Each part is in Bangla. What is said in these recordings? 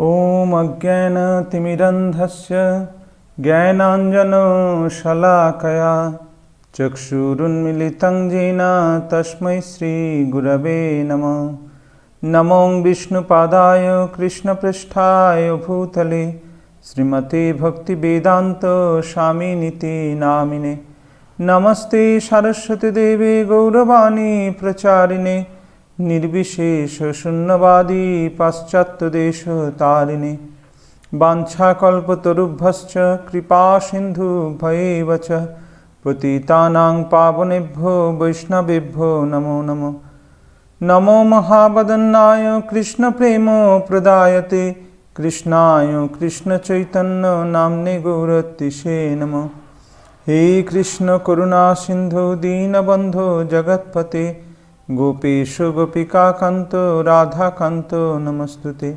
ॐ अज्ञानतिमिरन्धस्य ज्ञानाञ्जनशलाकया चक्षुरुन्मिलितं येन तस्मै श्रीगुरवे नमः। नमो विष्णुपादाय कृष्णपृष्ठाय भूतले, श्रीमते भक्तिवेदान्त स्वामिनिति नामिने। नमस्ते सरस्वतीदेवे गौरवाणी प्रचारिणे। নির্বিশেষ শূন্যবাদী পাশ্চাত্যদেশ তারিণী বাঞ্ছাকল্পতরুভ্যশ্চ কৃপা সিন্ধু ভয়েব চ পতিতানাং পাবনেভ্যো বৈষ্ণবেভ্যো নমো নমো। নমো মহাবদন্নায় কৃষ্ণপ্রেম প্রদায়তে, কৃষ্ণায় কৃষ্ণচৈতন্য নাম্নে গৌরতিষে নম। হে কৃষ্ণ করুণা সিন্ধু দীনবন্ধো জগৎপতে গোপীশ গোপিকাকান্ত রাধাকান্ত, নমস্তুতে।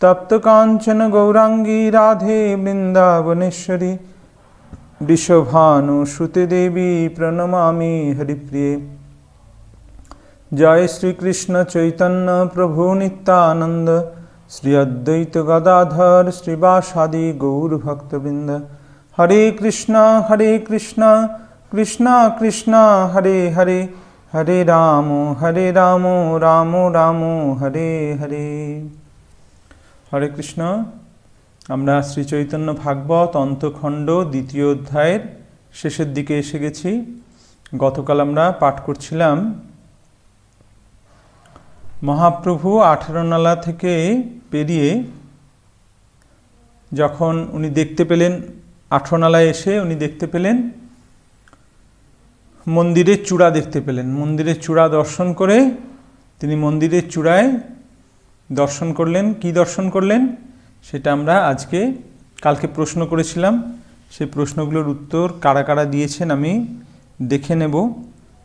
তপ্ত কাঞ্চন গৌরাঙ্গী, রাধে বৃন্দাবনেশ্বরী। বিশ্বভানুসুতে দেবী, প্রণমামি হরিপ্রিয়ে। জয় শ্রীকৃষ্ণ চৈতন্য প্রভু নিত্যানন্দ। শ্রী অদ্বৈত গদাধর শ্রীবাসাদি গৌরভক্তবৃন্দ হরে কৃষ্ণ হরে কৃষ্ণ। কৃষ্ণ কৃষ্ণ, হরে হরে। রাম, হরে রাম রাম রাম, হরে হরে। হরে কৃষ্ণ। আমরা শ্রী চৈতন্য ভাগবত অন্তখণ্ড দ্বিতীয় অধ্যায়ের শেষের দিকে এসে গেছি। গতকাল আমরা পাঠ করছিলাম মহাপ্রভু আঠারো নালা থেকে পেরিয়ে যখন উনি দেখতে পেলেন, আঠারো নালায় এসে উনি দেখতে পেলেন মন্দিরের চূড়া দেখতে পেলেন। মন্দিরের চূড়া দর্শন করে তিনি মন্দিরের চূড়ায় দর্শন করলেন। কি দর্শন করলেন? সেটা আমরা আজকে কালকে প্রশ্ন করেছিলাম। সেই প্রশ্নগুলোর উত্তর কারা কারা দিয়েছেন আমি দেখে নেব।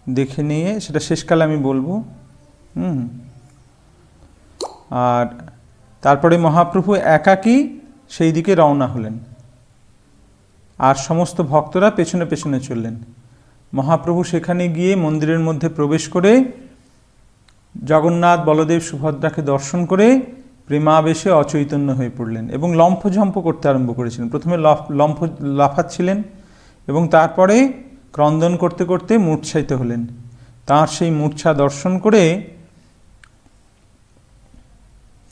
দেখে নিয়ে সেটা শেষকালে আমি বলব। হুম। আর তারপরে মহাপ্রভু একাকী সেই দিকে রওনা হলেন। আর সমস্ত ভক্তরা পেছনে পেছনে চললেন। মহাপ্রভু সেখানে গিয়ে মন্দিরের মধ্যে প্রবেশ করে জগন্নাথ বলদেব সুভদ্রাকে দর্শন করে প্রেমাবেশে অচৈতন্য হয়ে পড়লেন এবং লম্ফঝম্প করতে আরম্ভ করেছিলেন। প্রথমে লম্ফ, লাফাচ্ছিলেন এবং তারপরে ক্রন্দন করতে করতে মূর্ছাইত হলেন। তার সেই মূর্ছা দর্শন করে,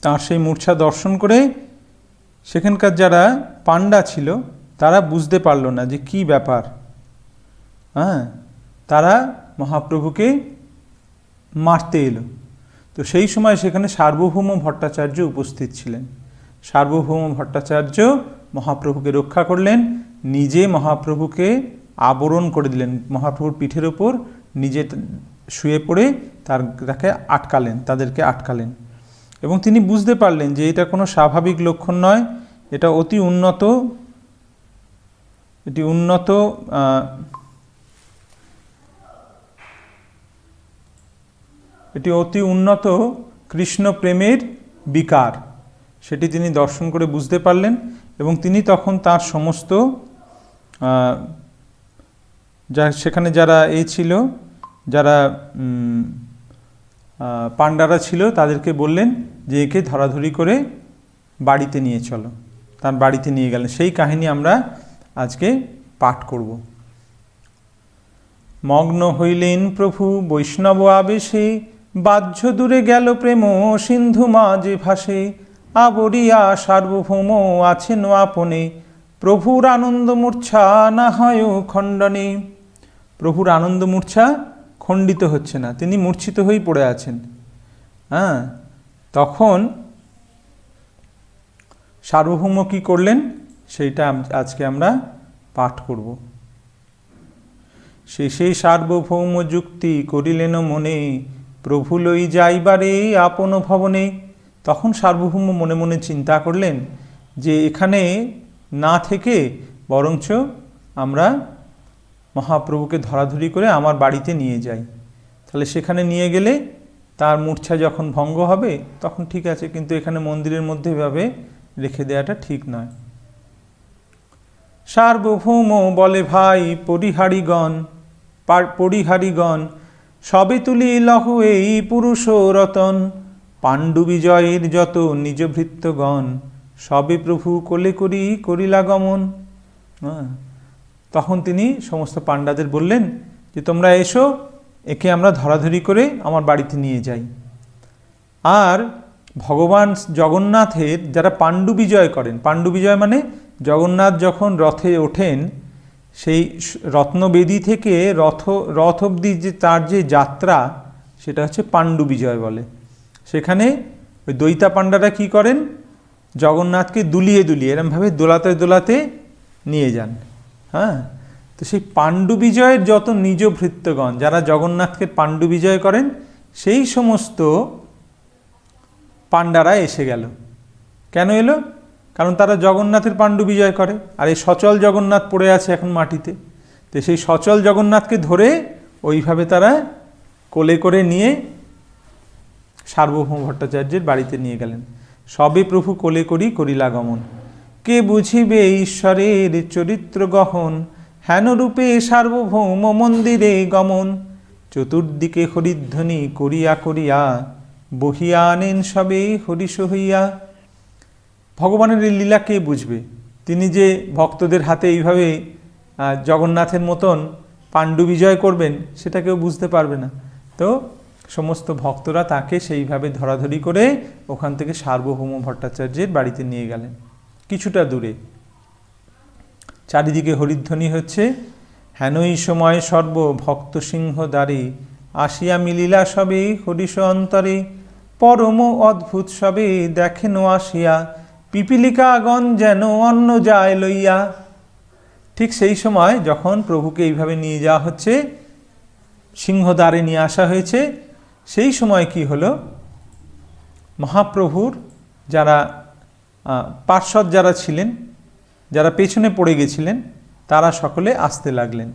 তার সেই মূর্ছা দর্শন করে সেখানকার যারা পাণ্ডা ছিল, তারা বুঝতে পারল না যে কি ব্যাপার। হ্যাঁ? তারা মহাপ্রভুকে মারতে এলো। তো সেই সময় সেখানে সার্বভৌম ভট্টাচার্য উপস্থিত ছিলেন। সার্বভৌম ভট্টাচার্য মহাপ্রভুকে রক্ষা করলেন, নিজে মহাপ্রভুকে আবরণ করে দিলেন। মহাপ্রভুর পিঠের ওপর নিজে শুয়ে পড়ে তার তাকে আটকালেন, তাদেরকে আটকালেন। এবং তিনি বুঝতে পারলেন যে এটা কোনো স্বাভাবিক লক্ষণ নয়, এটা অতি উন্নত, এটি উন্নত এটি অতি উন্নত কৃষ্ণ প্রেমের বিকার। সেটি তিনি দর্শন করে বুঝতে পারলেন এবং তিনি তখন তার সমস্ত যা সেখানে যারা এই ছিল, যারা পাণ্ডারা ছিল, তাদেরকে বললেন যে একে ধরাধরি করে বাড়িতে নিয়ে চলো। তার বাড়িতে নিয়ে গেলেন। সেই কাহিনী আমরা আজকে পাঠ করব। মগ্ন হইলেন প্রভু বৈষ্ণব আবেশে বাহ্য দূরে গেল প্রেম, সিন্ধু মাঝে ভাসে। আবরিয়া সার্বভৌম আছেন আপনে। প্রভুর আনন্দ মূর্ছা না হয় খণ্ডনে। প্রভুর আনন্দ মূর্ছা খণ্ডিত হচ্ছে না, তিনি মূর্ছিত হয়েই পড়ে আছেন। হ্যাঁ তখন সার্বভৌম কি করলেন? সেইটা আজকে আমরা পাঠ করব। সেই সার্বভৌম যুক্তি করিলেন মনে প্রভু লই যাইবারে আপন ভবনে। তখন সার্বভৌম মনে মনে চিন্তা করলেন যে এখানে না থেকে বরঞ্চ আমরা মহাপ্রভুকে ধরাধরি করে আমার বাড়িতে নিয়ে যাই। তাহলে সেখানে নিয়ে গেলে তার মূর্ছা যখন ভঙ্গ হবে, তখন ঠিক আছে, কিন্তু এখানে মন্দিরের মধ্যে এভাবে রেখে দেওয়াটা ঠিক নয়। সার্বভৌম বলে ভাই, পরিহারিগণ পরিহারিগণ সবে তুলি লহ এই পুরুষ রতন। পাণ্ডু বিজয়ের যত নিজ ভৃত্যগণ সবে প্রভু কোলে করি করিলা গমন। তখন তিনি সমস্ত পাণ্ডাদের বললেন যে, তোমরা এসো, একে আমরা ধরাধরি করে আমার বাড়িতে নিয়ে যাই। আর ভগবান জগন্নাথের যারা পাণ্ডু বিজয় করেন, পাণ্ডু বিজয় মানে জগন্নাথ যখন রথে ওঠেন সেই রত্নবেদী থেকে রথ রথ অবধি যে তার যে যাত্রা, সেটা হচ্ছে পাণ্ডু বিজয় বলে। সেখানে ওই দৈতা পাণ্ডারা কি করেন? জগন্নাথকে দুলিয়ে দুলিয়ে, এরমভাবে দোলাতে দোলাতে নিয়ে যান। হ্যাঁ? তো সেই পাণ্ডু বিজয়ের যত নিজ ভৃত্যগণ, যারা জগন্নাথকে পাণ্ডু বিজয় করেন, সেই সমস্ত পাণ্ডারা এসে গেল। কেন এলো? কারণ তারা জগন্নাথের পাণ্ডু বিজয় করে, আর এই সচল জগন্নাথ পড়ে আছে এখন মাটিতে। তো সেই সচল জগন্নাথকে ধরে ওইভাবে তারা কোলে করে নিয়ে সার্বভৌম ভট্টাচার্যের বাড়িতে নিয়ে গেলেন। সবে প্রভু কোলে করি করিলা গমন কে বুঝিবে ঈশ্বরের চরিত্র গহন? হেন রূপে সার্বভৌম মন্দিরে গমন? চতুর্দিকে হরিধ্বনি করিয়া করিয়া বহিয়া আনেন সবে হরিষ হইয়া। ভগবানের এই লীলা বুঝবে? তিনি যে ভক্তদের হাতে এইভাবে জগন্নাথের মতন পাণ্ডু বিজয় করবেন, সেটা কেউ বুঝতে পারবে না। তো সমস্ত ভক্তরা তাকে সেইভাবে ধরাধরি করে ওখান থেকে সার্বভৌম ভট্টাচার্যের বাড়িতে নিয়ে গেলেন। কিছুটা দূরে। চারিদিকে হরিধ্বনি হচ্ছে। হেনই সময় সর্ব ভক্ত সিংহ দ্বারে আসিয়া মিলিলা সবে হরিষ অন্তরে। পরম অদ্ভুত সবে দেখেন আসিয়া পিপিলিকাগণ যেন অন্য যায় লইয়া। ঠিক সেই সময় যখন প্রভুকে এইভাবে নিয়ে যাওয়া হচ্ছে, সিংহদ্বারে নিয়ে আসা হয়েছে, সেই সময় কি হলো? মহাপ্রভুর যারা পার্শ্বদ যারা ছিলেন, যারা পেছনে পড়ে গেছিলেন, তারা সকলে আসতে লাগলেন।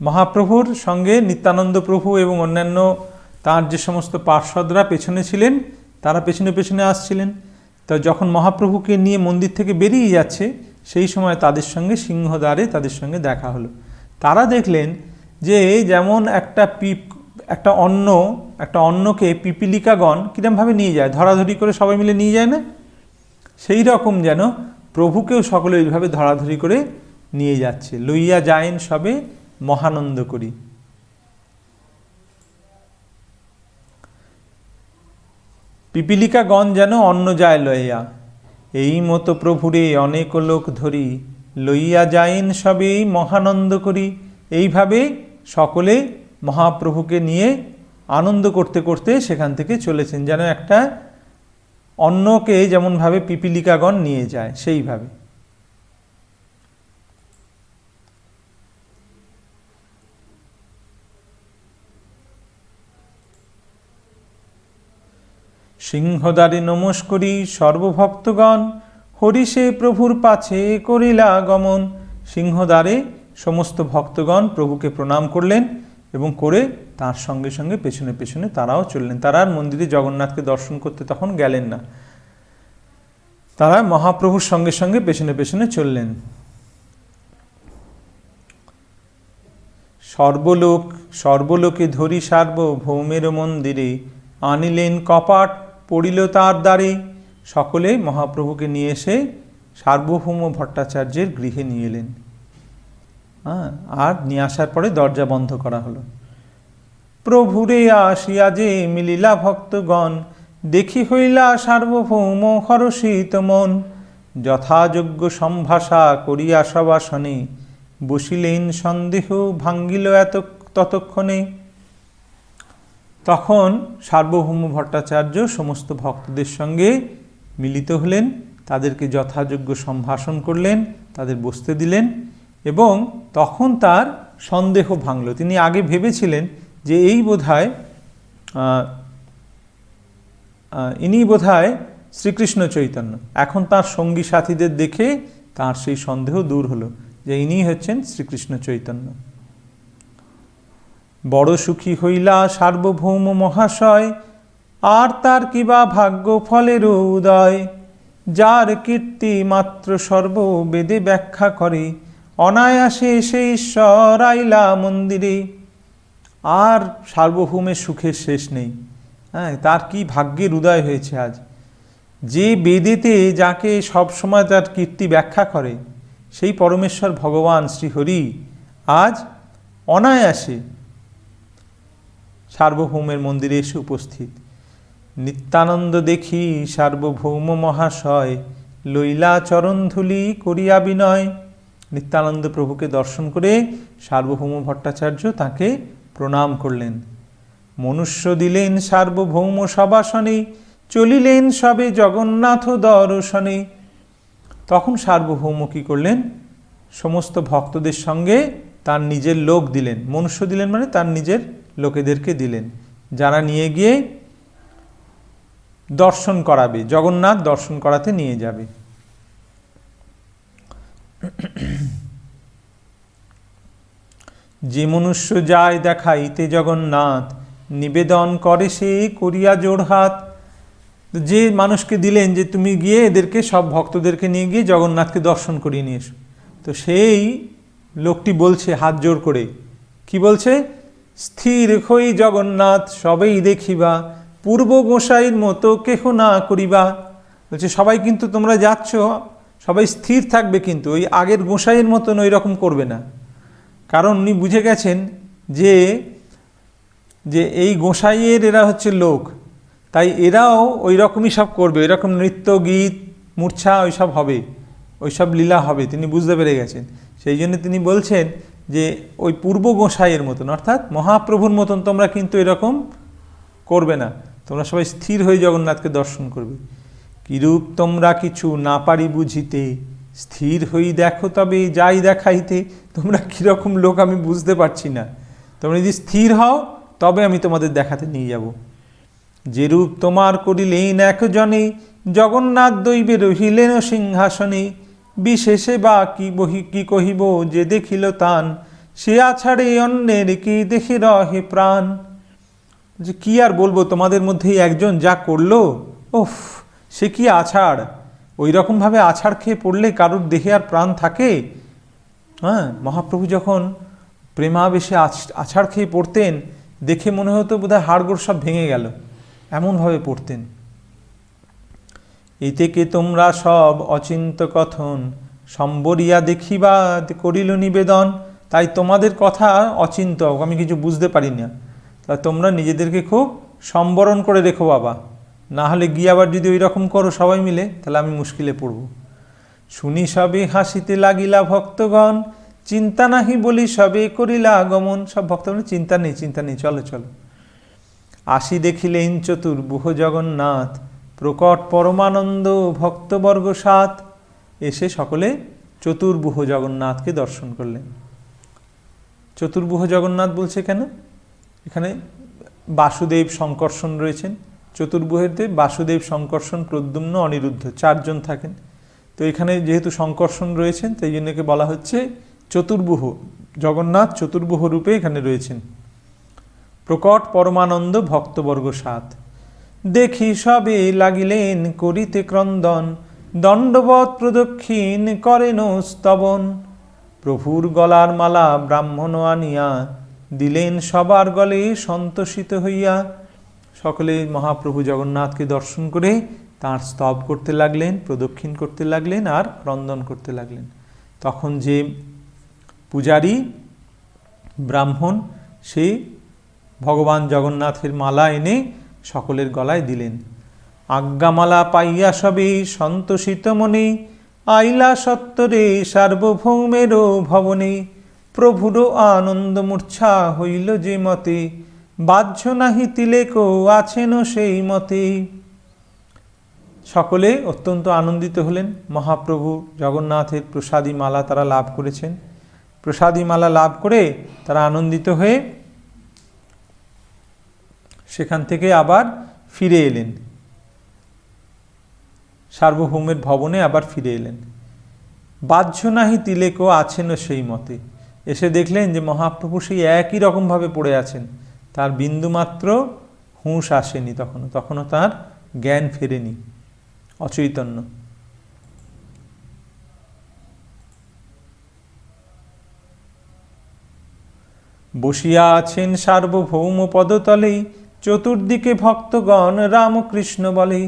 মহাপ্রভুর সঙ্গে নিত্যানন্দ প্রভু এবং অন্যান্য তার যে সমস্ত পার্শ্বদরা পেছনে ছিলেন, তারা পেছনে পেছনে আসছিলেন। তো যখন মহাপ্রভুকে নিয়ে মন্দির থেকে বেরিয়ে যাচ্ছে, সেই সময় তাদের সঙ্গে সিংহদ্বারে তাদের সঙ্গে দেখা হলো। তারা দেখলেন যে যেমন একটা পিপ, একটা অন্ন, একটা অন্নকে পিপিলিকাগণ কিরমভাবে নিয়ে যায়, ধরাধরি করে সবাই মিলে নিয়ে যায় না? সেই রকম যেন প্রভুকেও সকলে এইভাবে ধরাধরি করে নিয়ে যাচ্ছে। লইয়া যায়েন সবে মহানন্দ করি পিপিলিকাগণ যেন অন্ন যায় লইয়া। এই মতো প্রভুরে অনেক লোক ধরি, লইয়া যাইন সবে মহানন্দ করি। এইভাবে সকলে মহাপ্রভুকে নিয়ে আনন্দ করতে করতে সেখান থেকে চলেছেন। যেন একটা অন্যকে যেমনভাবে পিপিলিকাগণ নিয়ে যায়, সেইভাবে। সিংহদ্বারে নমস্করি সর্বভক্তগণ হরিষে প্রভুর পাছে করিলা গমন। সিংহদ্বারে সমস্ত ভক্তগণ প্রভুকে প্রণাম করলেন এবং করে তার সঙ্গে সঙ্গে পেছনে পেছনে তারাও চললেন। তারা আর মন্দিরে জগন্নাথকে দর্শন করতে তখন গেলেন না। তারা মহাপ্রভুর সঙ্গে সঙ্গে পেছনে পেছনে চললেন। সর্বলোক, সর্বলোকে ধরি সার্ব ভৌমের মন্দিরে, আনিলেন কপাট পড়িল তার দ্বারে। সকলে মহাপ্রভুকে নিয়ে এসে সার্বভৌম ভট্টাচার্যের গৃহে নিয়ে এলেন। হ্যাঁ আর নিয়ে আসার পরে দরজা বন্ধ করা হলো। প্রভুরে আসিয়া যে মিলিলা ভক্তগণ, দেখি হইলা সার্বভৌম হরষিত মন। যথাযোগ্য সম্ভাষা করিয়া সবাসনে বসিলেন সন্দেহ ভাঙ্গিল এত ততক্ষণে। তখন সার্বভৌম ভট্টাচার্য সমস্ত ভক্তদের সঙ্গে মিলিত হলেন তাদেরকে যথাযোগ্য সম্ভাষণ করলেন তাদের বসতে দিলেন এবং তখন তার সন্দেহ ভাঙল। তিনি আগে ভেবেছিলেন যে এই আহ, ইনি বোধহয় শ্রীকৃষ্ণ চৈতন্য। এখন তার সঙ্গী সাথীদের দেখে তার সেই সন্দেহ দূর হলো যে ইনি হচ্ছেন শ্রীকৃষ্ণ চৈতন্য। বড় সুখী হইলা সার্বভৌম মহাশয়, আর তার কিবা ভাগ্য ফলের উদয়, যার কীর্তি মাত্র সর্ব বেদে ব্যাখ্যা করে, অনায়াসে সে ঈশ্বর আইলা মন্দিরে। আর সার্বভৌমের সুখের শেষ নেই। হ্যাঁ তার কি ভাগ্যের উদয় হয়েছে আজ? যে বেদেতে যাকে সব সময় তার কীর্তি ব্যাখ্যা করে, সেই পরমেশ্বর ভগবান শ্রীহরি আজ অনায়াসে সার্বভৌমের মন্দিরে এসে উপস্থিত। নিত্যানন্দ দেখি সার্বভৌম মহাশয় লৈলা চরণধুলি করিয়া বিনয়। নিত্যানন্দ প্রভুকে দর্শন করে সার্বভৌম ভট্টাচার্য তাকে প্রণাম করলেন। মনুষ্য দিলেন সার্বভৌম সবাসনে, চলিলেন সবে জগন্নাথ দর্শনে। তখন সার্বভৌম কী করলেন? সমস্ত ভক্তদের সঙ্গে তার নিজের লোক দিলেন। মনুষ্য দিলেন মানে তার নিজের লোকেদেরকে দিলেন। যারা নিয়ে গিয়ে দর্শন করাবে, জগন্নাথ দর্শন করাতে নিয়ে যাবে। যে মনুষ্য যায় দেখাইতে জগন্নাথ, নিবেদন করে সে করিয়া জোড়হাত যে মানুষকে দিলেন যে তুমি গিয়ে এদেরকে, সব ভক্তদেরকে নিয়ে গিয়ে জগন্নাথকে দর্শন করিয়ে নিয়ে এসো। তো সেই লোকটি বলছে হাত জোর করে। কি বলছে? স্থির হই জগন্নাথ, সবেই দেখিবা। পূর্ব গোসাইয়ের মতো কেহ না করিবা। বলছে, সবাই কিন্তু তোমরা যাচ্ছ, সবাই স্থির থাকবে কিন্তু, ওই আগের গোসাইয়ের মতন ওই রকম করবে না। কারণ উনি বুঝে গেছেন যে যে এই গোসাইয়ের এরা হচ্ছে লোক। তাই এরাও ওই রকমই সব করবে, ওই রকম নৃত্য, গীত, মূর্ছা ওইসব হবে ওইসব লীলা হবে। তিনি বুঝতে পেরে গেছেন। সেই জন্য তিনি বলছেন যে ওই পূর্ব গোসাইয়ের মতন, অর্থাৎ মহাপ্রভুর মতন তোমরা কিন্তু এরকম করবে না। তোমরা সবাই স্থির হয়ে জগন্নাথকে দর্শন করবে। কিরূপ তোমরা কিছু না পারি বুঝিতে, স্থির হই দেখো তবে যাই দেখাইতে, তোমরা কীরকম লোক আমি বুঝতে পারছি না। তোমরা যদি স্থির হও, তবে আমি তোমাদের দেখাতে নিয়ে যাব। যেরূপ তোমার করিলেন একজনে, জগন্নাথ দৈবে রহিলেন সিংহাসনে বিশেষে বা কি বহি, কি কহিব যে দেখিল তান? সে আছাড়ে অন্যের কি দেখে রহে প্রাণ? যে কি আর বলব, তোমাদের মধ্যেই একজন যা করল ওফ সে কি আছাড়? ওই রকমভাবে আছাড় খেয়ে পড়লে কারোর দেহে আর প্রাণ থাকে? হ্যাঁ মহাপ্রভু যখন প্রেমাবেশে আছাড় খেয়ে পড়তেন, দেখে মনে হতো বোধহয় হাড়গোড় সব ভেঙে গেল। এমনভাবে পড়তেন। এতেকে তোমরা সব অচিন্ত কথন? সম্বরিয়া দেখিবা করিল নিবেদন। তাই তোমাদের কথা অচিন্ত আমি কিছু বুঝতে পারি না তা তোমরা নিজেদেরকে খুব সম্বরণ করে রেখো বাবা। না হলে গিয়ে আবার যদি ওই রকম করো সবাই মিলে, তাহলে আমি মুশকিলে পড়ব। শুনি সবে হাসিতে লাগিলা ভক্তগণ, চিন্তা নাহি বলি সবে করিলা আগমন। সব ভক্তগণ চিন্তা নেই চিন্তা নেই, চলো চলো। আসি দেখিলেন চতুর্বুহ জগন্নাথ। প্রকট পরমানন্দ ভক্তবর্গ সাত এসে সকলে চতুর্বুহ জগন্নাথকে দর্শন করলেন। চতুর্বুহ জগন্নাথ বলছে কেন? এখানে বাসুদেব সংকর্ষণ রয়েছেন। চতুর্বুহেতে বাসুদেব সংকর্ষণ প্রদ্যুম্ন অনিরুদ্ধ, চারজন থাকেন। তো এখানে যেহেতু সংকর্ষণ রয়েছেন, তাই জন্যকে বলা হচ্ছে চতুর্বুহ জগন্নাথ চতুর্বুহ রূপে এখানে রয়েছেন। প্রকট পরমানন্দ ভক্তবর্গ সাত দেখি সবে লাগিলেন করিতে ক্রন্দন দণ্ডবত প্রদক্ষিণ করেন স্তবন। প্রভুর গলার মালা ব্রাহ্মণ আনিয়া দিলেন সবার গলে সন্তোষিত হইয়া। সকলে মহাপ্রভু জগন্নাথকে দর্শন করে তার স্তব করতে লাগলেন, প্রদক্ষিণ করতে লাগলেন আর ক্রন্দন করতে লাগলেন। তখন যে পূজারী ব্রাহ্মণ, সে ভগবান জগন্নাথের মালা এনে সকলের গলায় দিলেন। আজ্ঞামালা পাইয়া সবে সন্তোষিত মনে, আইলা সত্তরে সার্বভৌমেরও ভবনে, প্রভুরও আনন্দ মূর্ছা হইল যে মতে, বাহ্য নাহি তিলেকও আছেন সেই মতে। সকলে অত্যন্ত আনন্দিত হলেন। মহাপ্রভু জগন্নাথের প্রসাদী মালা তারা লাভ করেছেন। প্রসাদী মালা লাভ করে তারা আনন্দিত হয়ে সেখান থেকে আবার ফিরে এলেন। সার্বভৌমের ভবনে আবার ফিরে এলেন। বাহ্য নাহি তিলেকও আছেন সেই মতে। এসে দেখলেন যে মহাপ্রভু সেই একই রকমভাবে পড়ে আছেন। তার বিন্দুমাত্র হুঁশ আসেনি তখনও তখনও তার জ্ঞান ফেরেনি। অচৈতন্য। বসিয়া আছেন সার্বভৌম পদতলেই চতুর্দিকে ভক্তগণ রামকৃষ্ণ বলে,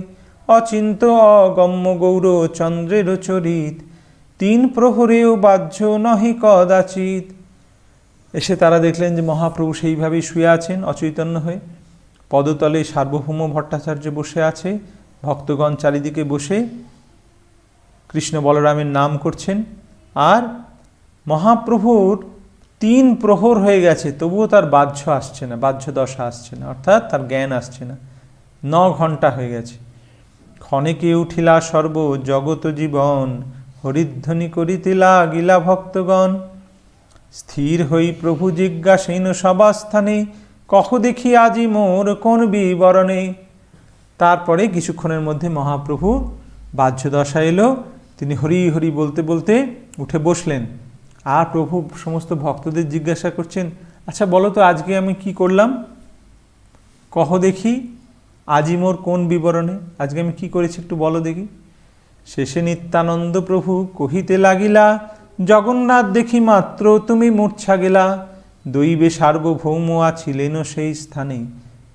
অচিন্ত অগম্য গৌর চন্দ্রের চরিত, তিন প্রহরেও বাহ্য নহে কদাচিত এসে তারা দেখলেন যে মহাপ্রভু সেইভাবেই শুয়ে আছেন, অচৈতন্য হয়ে। পদতলে সার্বভৌম ভট্টাচার্য বসে আছে, ভক্তগণ চারিদিকে বসে কৃষ্ণ বলরামের নাম করছেন। আর মহাপ্রভুর তিন প্রহর হয়ে গেছে, তবুও তার বাহ্য আসছে না বাহ্য দশা আসছে না, অর্থাৎ তার জ্ঞান আসছে না। ন ঘণ্টা হয়ে গেছে। ক্ষণেকে উঠিলা সর্ব জগত জীবন, হরিধ্বনি করিতিলা গিলা ভক্তগণ। স্থির হই প্রভু জিজ্ঞাসীন সবাস্থানে কহ দেখি আজি মোর কোন বিবরণে? তারপরে কিছুক্ষণের মধ্যে মহাপ্রভু বাহ্য দশা এলো, তিনি হরি হরি বলতে বলতে উঠে বসলেন। আর প্রভু সমস্ত ভক্তদের জিজ্ঞাসা করছেন আচ্ছা বলো তো, আজকে আমি কি করলাম? কহ দেখি, আজি মোর কোন বিবরণে? আজকে আমি কি করেছি একটু বলো দেখি? শেষে নিত্যানন্দ প্রভু কহিতে লাগিলা, জগন্নাথ দেখি মাত্র তুমি মূর্ছা গেলা। দৈবে সার্বভৌম আছিলেন সেই স্থানে।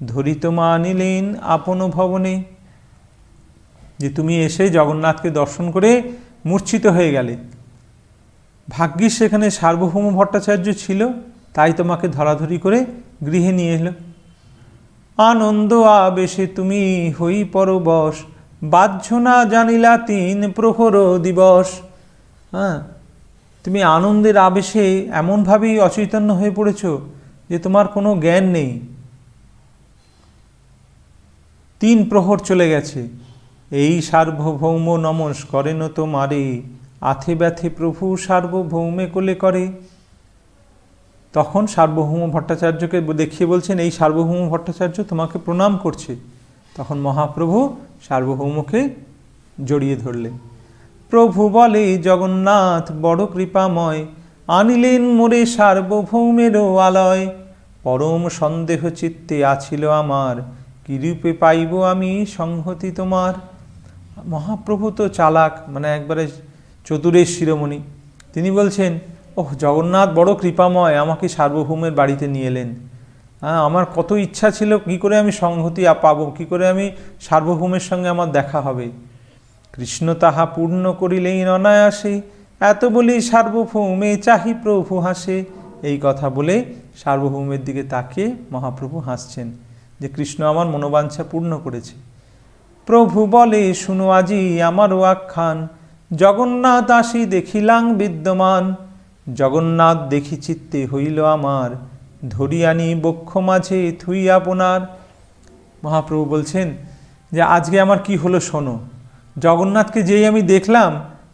ধরিত মা আনিলেন আপন ভবনে। যে তুমি এসে জগন্নাথকে দর্শন করে মূর্ছিত হয়ে গেলে। ভাগ্যিস সেখানে সার্বভৌম ভট্টাচার্য ছিল, তাই তোমাকে ধরাধরি করে গৃহে নিয়ে এলো। আনন্দ আবেশে তুমি হই পরবশ বাহ্য না জানিলা তিন প্রহর দিবস। হ্যাঁ তুমি আনন্দের আবেশে এমনভাবেই অচৈতন্য হয়ে পড়েছ যে তোমার কোনো জ্ঞান নেই। তিন প্রহর চলে গেছে। এই সার্বভৌম নমস করেন তোমারে। আথে ব্যথে প্রভু সার্বভৌমে কোলে করে। তখন সার্বভৌম ভট্টাচার্যকে দেখিয়ে বলছেন, এই সার্বভৌম ভট্টাচার্য তোমাকে প্রণাম করছে। তখন মহাপ্রভু সার্বভৌমকে জড়িয়ে ধরলেন। প্রভু বলে, জগন্নাথ, বড় কৃপাময়, আনিলেন মোরে সার্বভৌমেরও আলয়। পরম সন্দেহ চিত্তে আছিল আমার কিরূপে পাইব আমি সংহতি তোমার? মহাপ্রভু তো চালাক মানে একবারে চতুরের শিরোমণি। তিনি বলছেন, ওহ, জগন্নাথ বড় কৃপাময়, আমাকে সার্বভৌমের বাড়িতে নিয়ে এলেন। হ্যাঁ আমার কত ইচ্ছা ছিল, কি করে আমি সংহতি পাবো, কি করে আমি সার্বভৌমের সঙ্গে আমার দেখা হবে। কৃষ্ণ তাহা পূর্ণ করিলেই অনায়াসে, এত বলি সার্বভৌমে চাহি প্রভু হাসে। এই কথা বলে সার্বভৌমের দিকে তাকিয়ে মহাপ্রভু হাসছেন যে কৃষ্ণ আমার মনোবাঞ্ছা পূর্ণ করেছে। প্রভু বলে, শুনো আজি আমারও আখ্যান জগন্নাথ আসি দেখিলাং বিদ্যমান, জগন্নাথ দেখি চিত্তে হইল আমার ধরিয়ানি বক্ষ মাঝে থুই আপনার। মহাপ্রভু বলছেন যে, আজকে আমার কি হলো শোনো, জগন্নাথকে যেই আমি দেখলাম,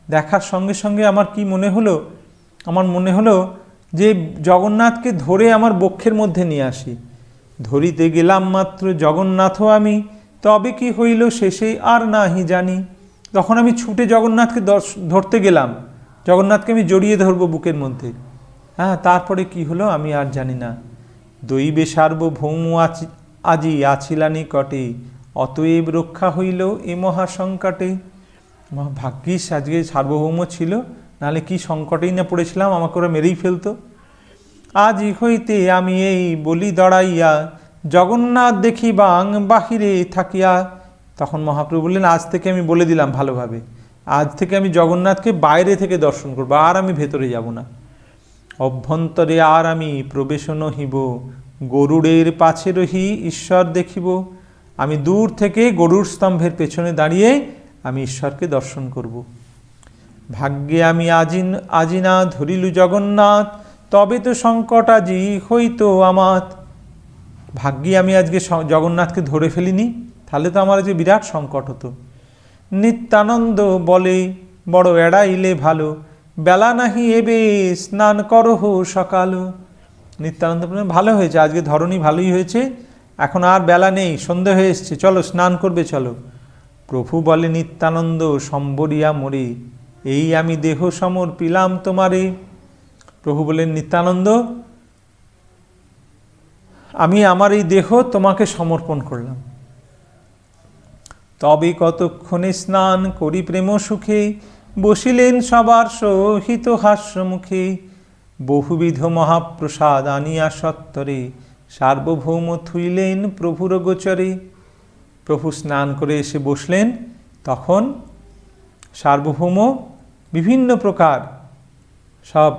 দেখার সঙ্গে সঙ্গে আমার কি মনে হলো? আমার মনে হলো যে, জগন্নাথকে ধরে আমার বক্ষের মধ্যে নিয়ে আসি। ধরিতে গেলাম মাত্র জগন্নাথও আমি, তবে কি হইল শেষে আর নাহি জানি। তখন আমি ছুটে জগন্নাথকে ধরতে গেলাম। জগন্নাথকে আমি জড়িয়ে ধরবো বুকের মধ্যে। হ্যাঁ তারপরে কি হলো আমি আর জানি না। দৈবে সার্বভৌম আজি আছিলানি কটে, অতএব রক্ষা হইল এ মহাসংকটে। ভাগ্যিস আজকে সার্বভৌম ছিল, নাহলে কি সংকটেই না পড়েছিলাম, আমাকে ওরা মেরেই ফেলতো। আজ হইতে আমি এই বলি দড়াইয়া, জগন্নাথ দেখি বাং বাহিরে থাকিয়া তখন মহাপ্রভু বললেন, আজ থেকে আমি বলে দিলাম ভালোভাবে। আজ থেকে আমি জগন্নাথকে বাইরে থেকে দর্শন করব, আর আমি ভেতরে যাব না। অভ্যন্তরে আর আমি প্রবেশ নহিব, গরুড়ের পাছে রহি ঈশ্বর দেখিব। আমি দূর থেকে গরুর স্তম্ভের পেছনে দাঁড়িয়ে আমি ঈশ্বরকে দর্শন করব। ভাগ্যে আমি আজিন, আজিনা ধরিলু জগন্নাথ, তবে তো সংকট আজি হইতো আমাত। ভাগ্যে আমি আজকে জগন্নাথকে ধরে ফেলিনি। তাহলে তো আমার যে বিরাট সংকট হতো। নিত্যানন্দ বলে, বড় এড়াইলে ভালো, বেলা নাহি এবে, স্নান করহ সকাল। নিত্যানন্দ ভালো হয়েছে, আজকে ধরনী ভালোই হয়েছে, এখন আর বেলা নেই, সন্ধে হয়ে এসছে, চলো স্নান করবে, চলো। প্রভু বলে, নিত্যানন্দ, সম্বরিয়া মরে, এই আমি দেহ সমর পিলাম তোমারে। প্রভু বলেন নিত্যানন্দ, আমি আমার এই দেহ তোমাকে সমর্পণ করলাম। তবে কতক্ষণে স্নান করি প্রেম সুখে? বসিলেন সবার সহিত হাস্যমুখে। বহুবিধ মহাপ্রসাদ আনিয়া সত্তরে, সার্বভৌম থুইলেন প্রভুর গোচরে। প্রভু স্নান করে এসে বসলেন, তখন সার্বভৌম বিভিন্ন প্রকার সব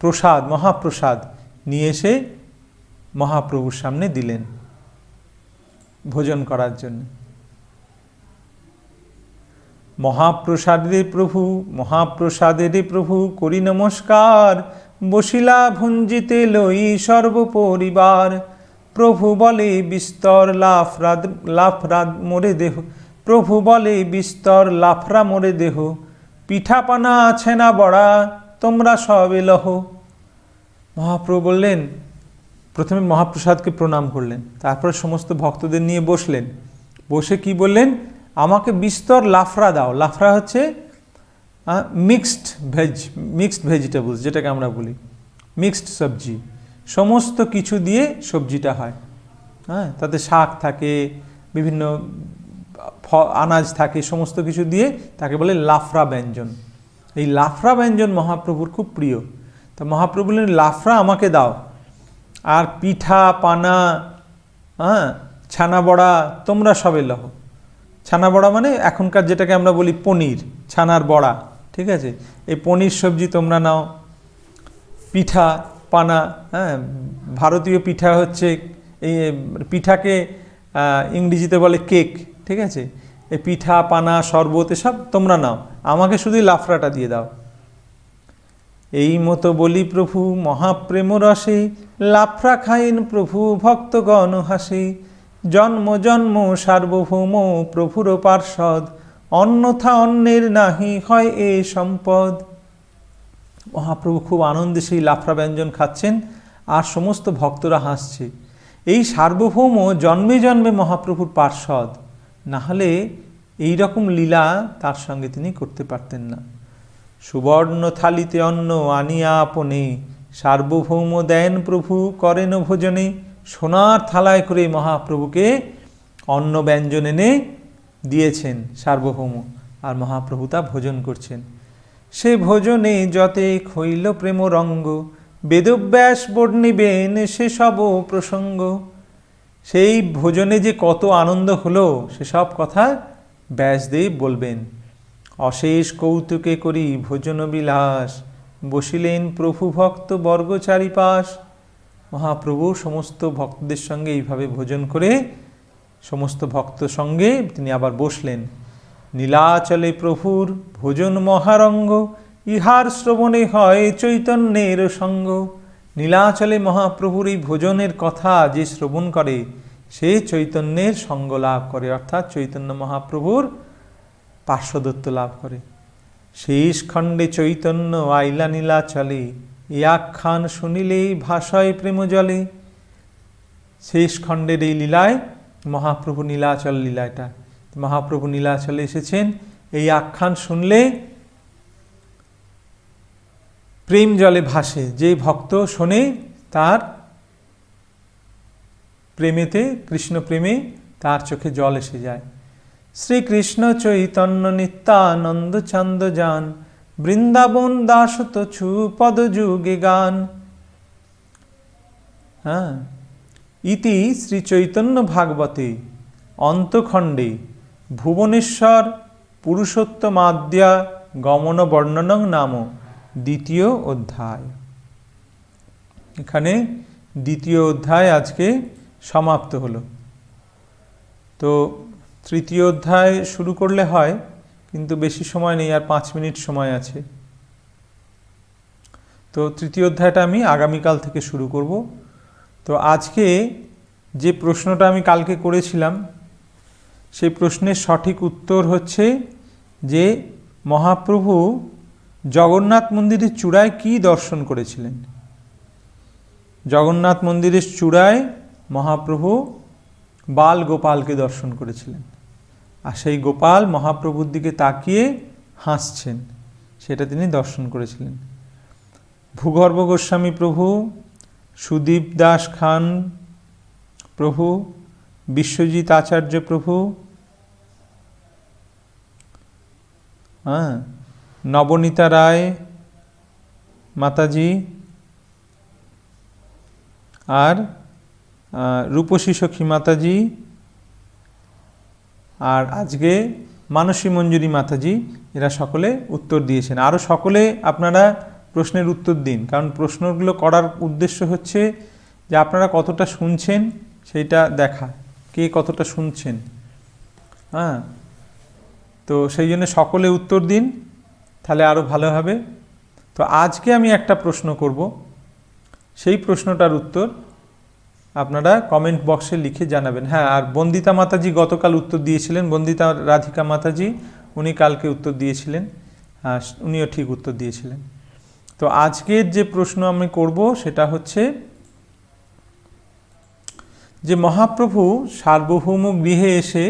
প্রসাদ, মহাপ্রসাদ নিয়ে এসে মহাপ্রভুর সামনে দিলেন ভোজন করার জন্য। মহাপ্রসাদে প্রভু মহাপ্রসাদে প্রভু, করি নমস্কার। বসিলা ভঞ্জিতে লই সর্বপরিবার। প্রভু বলে বিস্তর লাফরাদ লাফরাদ মোরে দেহ। প্রভু বলে বিস্তর লাফরা মোরে দেহ। পিঠাপানা আছে না বড়া, তোমরা সব এলহ। মহাপ্রভু বললেন, প্রথমে মহাপ্রসাদকে প্রণাম করলেন। তারপর সমস্ত ভক্তদের নিয়ে বসলেন। বসে কি বললেন? আমাকে বিস্তর লাফরা দাও। লাফরা হচ্ছে মিক্সড ভেজ মিক্সড ভেজিটেবলস যেটাকে আমরা বলি। মিক্সড সবজি। সমস্ত কিছু দিয়ে সবজিটা হয়। হ্যাঁ তাতে শাক থাকে, বিভিন্ন আনাজ থাকে, সমস্ত কিছু দিয়ে তাকে বলে লাফরা ব্যঞ্জন। এই লাফরা ব্যঞ্জন মহাপ্রভুর খুব প্রিয়। তা মহাপ্রভু বললেন লাফরা আমাকে দাও। আর পিঠা, পানা হ্যাঁ ছানা বড়া তোমরা সবে লহ ছানা বড়া মানে এখনকার যেটাকে আমরা বলি পনির, ছানার বড়া, ঠিক আছে? এই পনির সবজি তোমরা নাও। পিঠা, পানা হ্যাঁ? ভারতীয় পিঠা হচ্ছে এই পিঠাকে ইংরেজিতে বলে কেক, ঠিক আছে? এই পিঠা, পানা, শরবত এসব তোমরা নাও। আমাকে শুধু লাফড়াটা দিয়ে দাও। এই মতো বলি প্রভু মহাপ্রেম রসে লাফরা খাইন প্রভু, ভক্তগণ হাসে। জন্ম জন্ম সার্বভৌম প্রভুর পার্ষদ, অন্যথা অন্যের নাহি হয় এ সম্পদ। মহাপ্রভু খুব আনন্দে সেই লাফরা ব্যঞ্জন খাচ্ছেন, আর সমস্ত ভক্তরা হাসছে। এই সার্বভৌম জন্মে জন্মে মহাপ্রভুর পার্ষদ, না হলে এই রকম লীলা তার সঙ্গে তিনি করতে পারতেন না। সুবর্ণ থালিতে অন্ন আনিয়া আপনে, সার্বভৌম দেন প্রভু করেন ভোজনে সোনার থালায় করে মহাপ্রভুকে অন্ন ব্যঞ্জন এনে দিয়েছেন সার্বভৌম। আর মহাপ্রভু তা ভোজন করছেন। সে ভোজনে যতে খৈল প্রেম রঙ্গ, বেদব্যাস বর্ণিবেন সে সব প্রসঙ্গ। সেই ভোজনে যে কত আনন্দ হলো সেসব কথা ব্যাসদেব বলবেন। অশেষ কৌতুকে করি ভোজন বিলাস, বসিলেন প্রভু ভক্ত বর্গ চারিপাশ মহাপ্রভু সমস্ত ভক্তদের সঙ্গে এইভাবে ভোজন করে সমস্ত ভক্ত সঙ্গে তিনি আবার বসলেন। নীলাচলে প্রভুর ভোজন মহারঙ্গ, ইহার শ্রবণে হয় চৈতন্যের সঙ্গ। নীলাচলে মহাপ্রভুর এই ভোজনের কথা যে শ্রবণ করে, সে চৈতন্যের সঙ্গ লাভ করে, অর্থাৎ চৈতন্য মহাপ্রভুর পার্শ্বদত্ত লাভ করে। শেষ খণ্ডে চৈতন্য আইলা নীলা আখ্যান শুনিলেই ভাষায় প্রেম জলে শেষ খণ্ডের এই লীলায় মহাপ্রভু নীলাচল লীলাটা। মহাপ্রভু নীলাচলে এসেছেন, এই আখ্যান শুনলে প্রেম জলে ভাসে। যে ভক্ত শোনে তার প্রেমেতে, কৃষ্ণ প্রেমে তার চোখে জল এসে যায়। শ্রীকৃষ্ণ চৈতন্য নিত্যানন্দ চান্দ যান বৃন্দাবন দাসত ছু পদযুগে গান। হ্যাঁ? ইতি শ্রী চৈতন্য ভাগবতে অন্তখণ্ডে ভুবনেশ্বর পুরুষোত্তমাদ্যা গমন বর্ণনং নাম দ্বিতীয় অধ্যায়। এখানে দ্বিতীয় অধ্যায় আজকে সমাপ্ত হলো। তো তৃতীয় অধ্যায় শুরু করলে হয় কিন্তু বেশি সময় নেই আর পাঁচ মিনিট সময় আছে। তো তৃতীয় অধ্যায়টা আমি আগামীকাল থেকে শুরু করব। তো আজকে যে প্রশ্নটা আমি কালকে করেছিলাম, সেই প্রশ্নের সঠিক উত্তর হচ্ছে যে মহাপ্রভু জগন্নাথ মন্দিরের চূড়ায় কি দর্শন করেছিলেন? জগন্নাথ মন্দিরের চূড়ায় মহাপ্রভু বাল গোপালকে দর্শন করেছিলেন। আর সেই গোপাল মহাপ্রভুর দিকে তাকিয়ে হাসছেন। সেটা তিনি দর্শন করেছিলেন। ভূগর্ভ গোস্বামী প্রভু, সুদীপ দাস খান প্রভু, বিশ্বজিৎ আচার্য প্রভু হ্যাঁ নবনীতা রায় মাতাজি আর রূপসী সখী মাতাজি আর আজকে মানসী মঞ্জুরি মাতাজি, এরা সকলে উত্তর দিয়েছেন। আরও সকলে আপনারা প্রশ্নের উত্তর দিন, কারণ প্রশ্নগুলো করার উদ্দেশ্য হচ্ছে যে আপনারা কতটা শুনছেন সেইটা দেখা, কে কতটা শুনছেন। হ্যাঁ? তো সেই জন্য সকলে উত্তর দিন, তাহলে আরও ভালো হবে। তো আজকে আমি একটা প্রশ্ন করব। সেই প্রশ্নটার উত্তর আপনারা কমেন্ট বক্সে লিখে জানাবেন। হ্যাঁ আর বন্দিতা মাতাজি গতকাল উত্তর দিয়েছিলেন। বন্দিতা রাধিকা মাতাজি, উনি কালকে উত্তর দিয়েছিলেন। উনিও ঠিক উত্তর দিয়েছিলেন। তো আজকের যে প্রশ্ন আমি করব, সেটা হচ্ছে যে মহাপ্রভু সার্বভৌম গৃহে এসে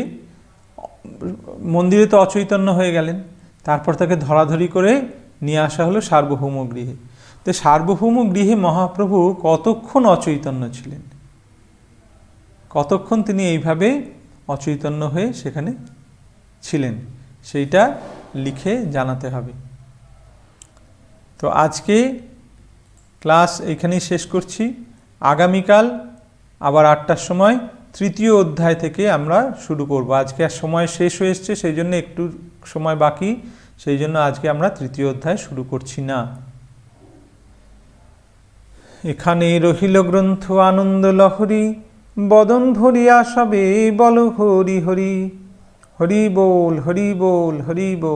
মন্দিরে তো অচৈতন্য হয়ে গেলেন, তারপর তাকে ধরাধরি করে নিয়ে আসা হলো সার্বভৌম গৃহে। তো সার্বভৌম গৃহে মহাপ্রভু কতক্ষণ অচৈতন্য ছিলেন? কতক্ষণ তিনি এইভাবে অচৈতন্য হয়ে সেখানে ছিলেন? সেইটা লিখে জানাতে হবে। তো আজকে ক্লাস এইখানেই শেষ করছি। আগামীকাল আবার আটটার সময় তৃতীয় অধ্যায় থেকে আমরা শুরু করব। আজকে আর সময় শেষ হয়ে সেই জন্য একটু সময় বাকি। সেই জন্য আজকে আমরা তৃতীয় অধ্যায় শুরু করছি না। এখানে রহিল গ্রন্থ আনন্দ লহরী। বদন ভরিয়া সবে বল হরি হরি হরি বল হরি বল হরি বল।